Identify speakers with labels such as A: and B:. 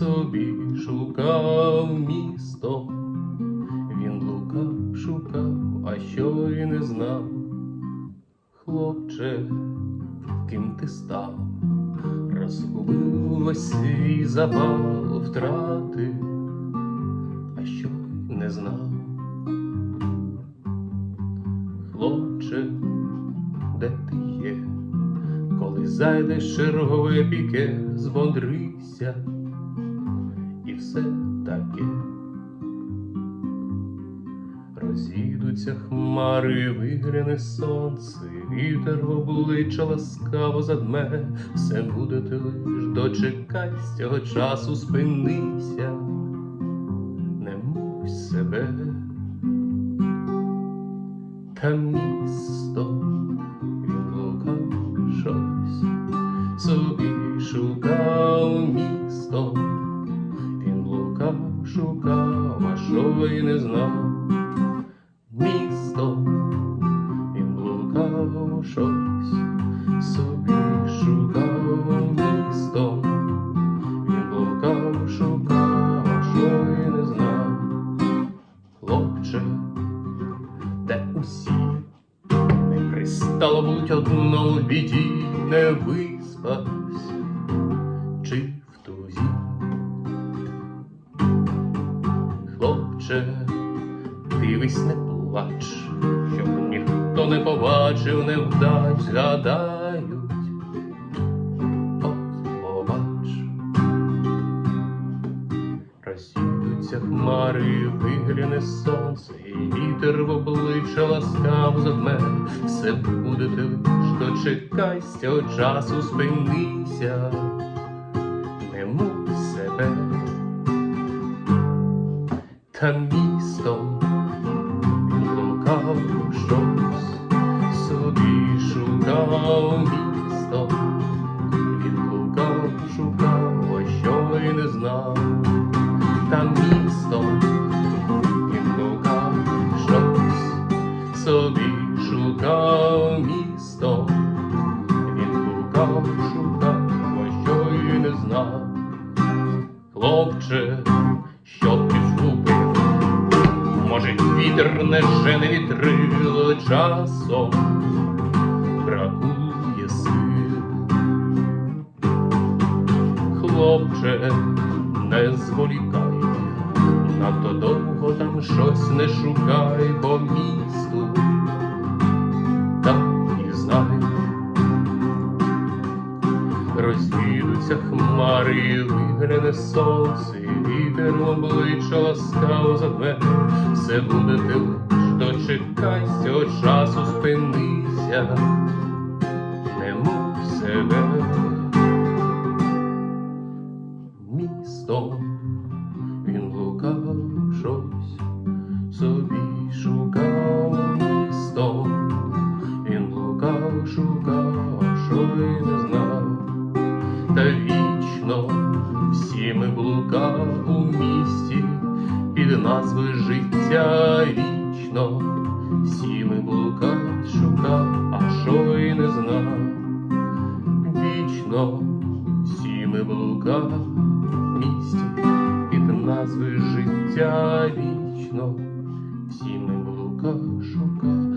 A: собі шукав місто. Він блукав, шукав, а що й не знав. Хлопче, ким ти став? Розгубив весь свій запал втрати, а що й не знав. Хлопче, де ти є? Коли зайдеш чергове піке, збодрися, все таке. Розійдуться хмари, вигряне сонце, вітер в обличчя ласкаво задме, все буде ти лиш дочекай з цього часу спинися, не муй себе, та місто він блукав щось, собі шукав шукав, а що й не знав. Місто, він блукав щось, собі шукав. Місто, він блукав, шукав, а що й не знав, хлопче, де усі? Не пристало будь одно біді, не виспавсь Хлопче, дивись, не плач, щоб ніхто не побачив, не вдач, згадають. От побач, розсідуться хмари, вигляне сонце, і вітер в обличчя ласкав задме. Все буде ти лиш, дочекай з цього часу спинися, не муй себе та містом він блукав щось, собі шукав місто, він блукав, шукав, а що й не знав, та містом він блукав щось, собі шукав місто, він блукав, шукав, а що й не знав. Хлопче, що згубив? Може, вітер не жене вітрило часом, бракує сил. Хлопче, не зволікай, надто довго там щось не шукай бо місту, Роз'їдуться хмари, вигряне сонце, вітер в обличчя ласкаво задме. Все буде ти лиш, дочекай з цього часу спинися, не муй себе. Місто він блукав щось, собі шукав місто, він блукав, шукав, що й не знав ми блукав у місті під назви життя вічно, всі ми блукав, шукав, а що й не знав. Вічно всі ми блукав у місті під назви життя вічно, всі ми блукав, шукав.